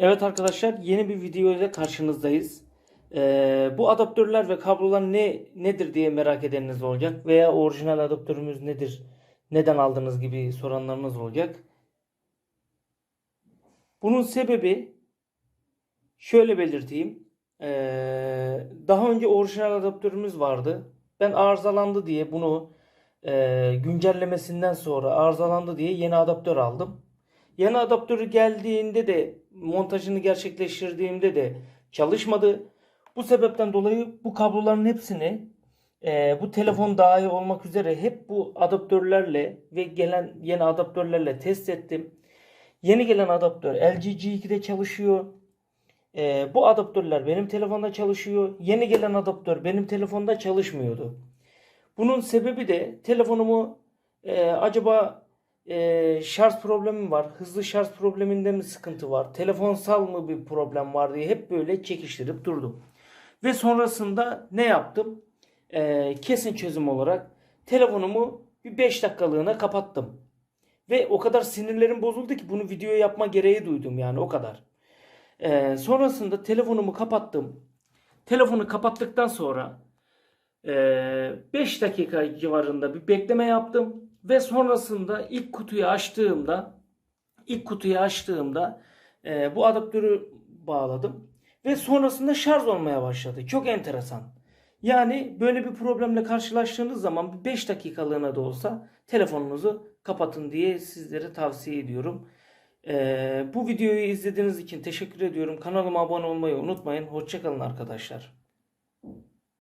Evet arkadaşlar yeni bir video ile karşınızdayız. Ee, bu adaptörler ve kablolar ne nedir diye merak edeniniz olacak veya orijinal adaptörümüz nedir, neden aldınız gibi soranlarınız olacak. Bunun sebebi şöyle belirteyim. Ee, daha önce orijinal adaptörümüz vardı. Ben arızalandı diye bunu e, güncellemesinden sonra arızalandı diye yeni adaptör aldım. Yeni adaptörü geldiğinde de montajını gerçekleştirdiğimde de çalışmadı. Bu sebepten dolayı bu kabloların hepsini e, bu telefon dahil olmak üzere hep bu adaptörlerle ve gelen yeni adaptörlerle test ettim. Yeni gelen adaptör LG G2'de çalışıyor. E, bu adaptörler benim telefonda çalışıyor. Yeni gelen adaptör benim telefonda çalışmıyordu. Bunun sebebi de telefonumu e, acaba e, şarj problemi mi var? Hızlı şarj probleminde mi sıkıntı var? Telefonsal mı bir problem var diye hep böyle çekiştirip durdum. Ve sonrasında ne yaptım? E, kesin çözüm olarak telefonumu bir 5 dakikalığına kapattım. Ve o kadar sinirlerim bozuldu ki bunu video yapma gereği duydum yani o kadar. E, sonrasında telefonumu kapattım. Telefonu kapattıktan sonra 5 dakika civarında bir bekleme yaptım ve sonrasında ilk kutuyu açtığımda ilk kutuyu açtığımda e, bu adaptörü bağladım ve sonrasında şarj olmaya başladı. Çok enteresan. Yani böyle bir problemle karşılaştığınız zaman 5 dakikalığına da olsa telefonunuzu kapatın diye sizlere tavsiye ediyorum. E, bu videoyu izlediğiniz için teşekkür ediyorum. Kanalıma abone olmayı unutmayın. Hoşçakalın arkadaşlar.